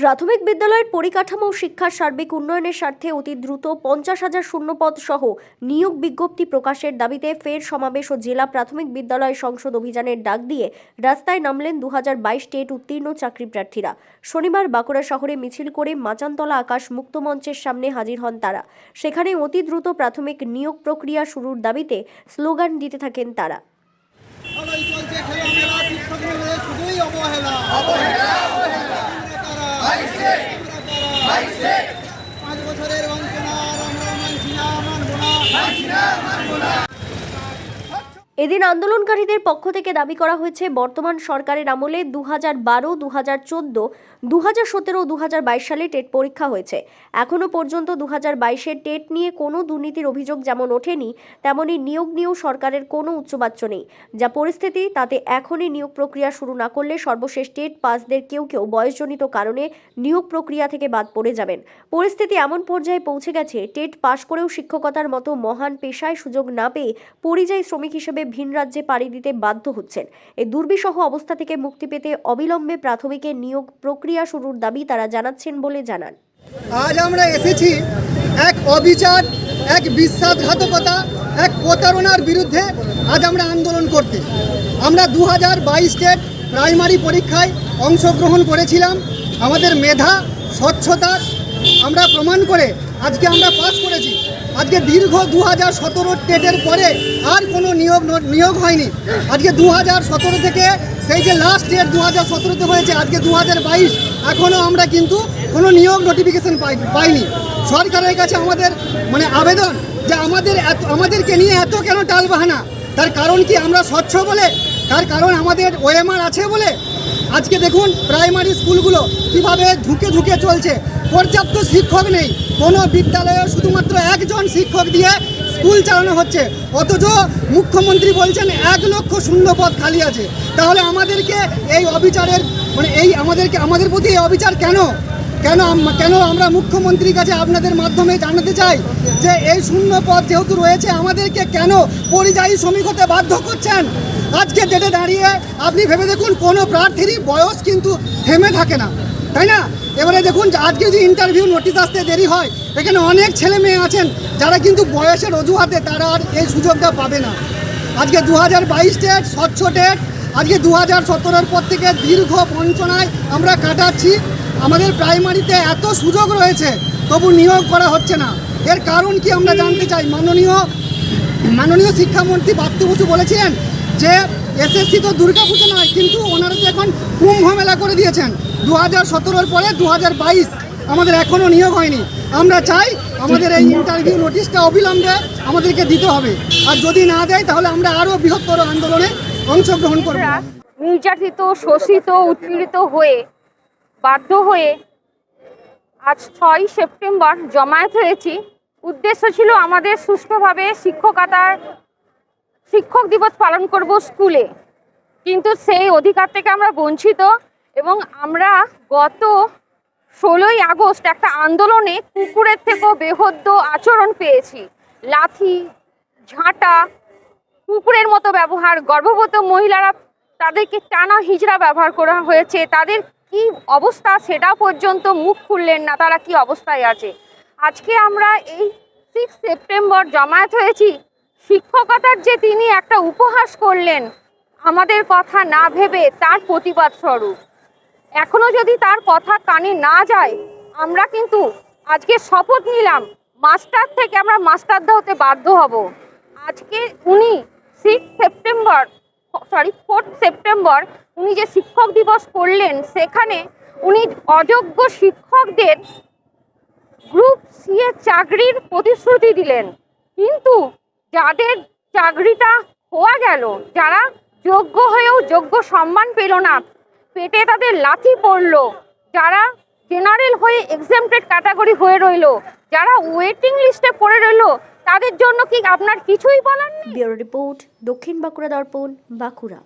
প্রাথমিক বিদ্যালয়ের পরিকাঠামো ও শিক্ষার সার্বিক উন্নয়নের স্বার্থে অতি দ্রুত পঞ্চাশ হাজার শূন্যপদ সহ নিয়োগ বিজ্ঞপ্তি প্রকাশের দাবিতে ফের সমাবেশ ও জেলা প্রাথমিক বিদ্যালয় সংসদ অভিযানের ডাক দিয়ে রাস্তায় নামলেন দু হাজার বাইশ টেট উত্তীর্ণ চাকরি প্রার্থীরা। শনিবার বাঁকুড়া শহরে মিছিল করে মাচানতলা আকাশ মুক্ত মঞ্চের সামনে হাজির হন তারা। সেখানে অতি দ্রুত প্রাথমিক নিয়োগ প্রক্রিয়া শুরুর দাবিতে স্লোগান দিতে থাকেন তারা। অবহেলা। tonight. এদিন আন্দোলনকারীদের পক্ষ থেকে দাবি করা হয়েছে, বর্তমান সরকারের আমলে দু হাজার বারো দু হাজার চোদ্দ দু হাজার সতেরো দু হাজার বাইশ সালে টেট পরীক্ষা হয়েছে। এখনও পর্যন্ত দু হাজার বাইশের টেট নিয়ে কোনো দুর্নীতির অভিযোগ যেমন ওঠেনি, তেমনি নিয়োগ নিয়েও সরকারের কোনো উচ্চবাচ্য নেই। যা পরিস্থিতি, তাতে এখনই নিয়োগ প্রক্রিয়া শুরু না করলে সর্বশেষ টেট পাসদের কেউ কেউ বয়সজনিত কারণে নিয়োগ প্রক্রিয়া থেকে বাদ পড়ে যাবেন। পরিস্থিতি এমন পর্যায়ে পৌঁছে গেছে, টেট পাশ করেও শিক্ষকতার মতো মহান পেশায় সুযোগ না পেয়ে পরিযায়ী শ্রমিক হিসেবে ভিন রাজ্যে পাড়ি দিতে বাধ্য হচ্ছেন। এই দুর্বিষহ অবস্থা থেকে মুক্তি পেতে অবিলম্বে প্রাথমিকের নিয়োগ প্রক্রিয়া শুরুর দাবি তারা জানাচ্ছেন বলে জানান। আজ আমরা এসেছি এক অবিচার, এক বিশ্বাসঘাতকতা, এক প্রতারণার বিরুদ্ধে আজ আমরা আন্দোলন করতে। আমরা দু হাজার বাইশ টেট প্রাইমারি পরীক্ষায় অংশগ্রহণ করেছিলাম। আমাদের মেধা স্বচ্ছতার আমরা প্রমাণ করে আজকে আমরা পাস করেছি। আজকে দীর্ঘ দু হাজার সতেরো টেটের পরে আর কোনো নিয়োগ নিয়োগ হয়নি। আজকে দু হাজার সতেরো থেকে সেই যে লাস্ট ডেট দু হাজার সতেরোতে হয়েছে, আজকে দু হাজার বাইশ, এখনও আমরা কিন্তু কোনো নিয়োগ নোটিফিকেশন পাই পাইনি। সরকারের কাছে আমাদের মানে আবেদন যে আমাদের এত আমাদেরকে নিয়ে এত কেন টালবাহানা? তার কারণ কি আমরা স্বচ্ছ বলে? তার কারণ আমাদের ওএমআর আছে বলে? আজকে দেখুন প্রাইমারি স্কুলগুলো কীভাবে ঝুঁকে ধুকে চলছে। পর্যাপ্ত শিক্ষক নেই। কোনো বিদ্যালয়ে শুধুমাত্র একজন শিক্ষক দিয়ে স্কুল চালানো হচ্ছে। অথচ মুখ্যমন্ত্রী বলছেন, এক লক্ষ শূন্য পদ খালি আছে। তাহলে আমাদেরকে এই অবিচারের মানে এই আমাদেরকে, আমাদের প্রতি এই অবিচার কেন? কেন কেন আমরা মুখ্যমন্ত্রীর কাছে আপনাদের মাধ্যমে জানাতে চাই যে এই শূন্য পদ যেহেতু রয়েছে, আমাদেরকে কেন পরিযায়ী শ্রমিক হতে বাধ্য করছেন? আজকে ডেটে দাঁড়িয়ে আপনি ভেবে দেখুন, কোনো প্রার্থীরই বয়স কিন্তু থেমে থাকে না। তাই না? এবারে দেখুন আজকে যদি ইন্টারভিউ নোটিশ আসতে দেরি হয়, এখানে অনেক ছেলে মেয়ে আছেন, যারা কিন্তু বয়সের অজুহাতে তারা আর এই সুযোগটা পাবে না। আজকে দু হাজার বাইশ ডেট স্বচ্ছ ডেট আজকে দু হাজার সতেরোর পর থেকে দীর্ঘ বঞ্চনায় আমরা কাটাচ্ছি। আমাদের প্রাইমারিতে এত সুযোগ রয়েছে, তবু নিয়োগ করা হচ্ছে না। এর কারণ কি আমরা জানতে চাই? মাননীয় মাননীয় শিক্ষামন্ত্রী বাপ্তু বসু বলেছিলেন যে এসএসসি তো দুর্গাপুজো নয়, কিন্তু ওনারা তো এখন কুম্ভ মেলা করে দিয়েছেন। দু হাজার সতেরোর পরে দু হাজার বাইশ আমাদের এখনও নিয়োগ হয়নি। আমরা চাই আমাদের এই ইন্টারভিউ নোটিশটা অবিলম্বে আমাদেরকে দিতে হবে। আর যদি না দেয়, তাহলে আমরা আরও বৃহত্তর আন্দোলনে অংশগ্রহণ করব। নির্যাতিত, শোষিত, উৎপীড়িত হয়ে বাধ্য হয়ে আজ ছয় সেপ্টেম্বর জমায়েত হয়েছি। উদ্দেশ্য ছিল আমাদের সুষ্ঠুভাবে শিক্ষকতার শিক্ষক দিবস পালন করব স্কুলে। কিন্তু সেই অধিকার থেকে আমরা বঞ্চিত এবং আমরা গত ষোলোই আগস্ট একটা আন্দোলনে কুকুরের থেকেও বেহদ্য আচরণ পেয়েছি। লাথি, ঝাঁটা, কুকুরের মতো ব্যবহার, গর্ভবত মহিলারা তাদেরকে টানা হিজড়া ব্যবহার করা হয়েছে। তাদের কি অবস্থা সেটা পর্যন্ত মুখ খুললেন না, তারা কি অবস্থায় আছে? আজকে আমরা এই সিক্স সেপ্টেম্বর জমায়েত হয়েছি। শিক্ষকতার যে তিনি একটা উপহাস করলেন, আমাদের কথা না ভেবে তার প্রতিবাদ স্বরূপ। এখনও যদি তার কথা কানে না যায়, আমরা কিন্তু আজকে শপথ নিলাম, মাস্টার থেকে আমরা মাস্টারদা হতে বাধ্য হব। আজকে উনি six September sorry fourth September উনি যে শিক্ষক দিবস করলেন, সেখানে উনি অযোগ্য শিক্ষকদের গ্রুপ সি এর চাকরির প্রতিশ্রুতি দিলেন। কিন্তু যাদের চাকরিটা হওয়া গেল, যারা যোগ্য হয়েও যোগ্য সম্মান পেল না, পেটে তাদের লাথি পড়ল, যারা জেনারেল হয়ে এক্সামটেড ক্যাটাগরি হয়ে রইল, যারা ওয়েটিং লিস্টে পড়ে রইল, তাদের জন্য কি আপনার কিছুই বলার নেই? রিপোর্ট, দক্ষিণ বাঁকুড়া দর্পণ, বাঁকুড়া।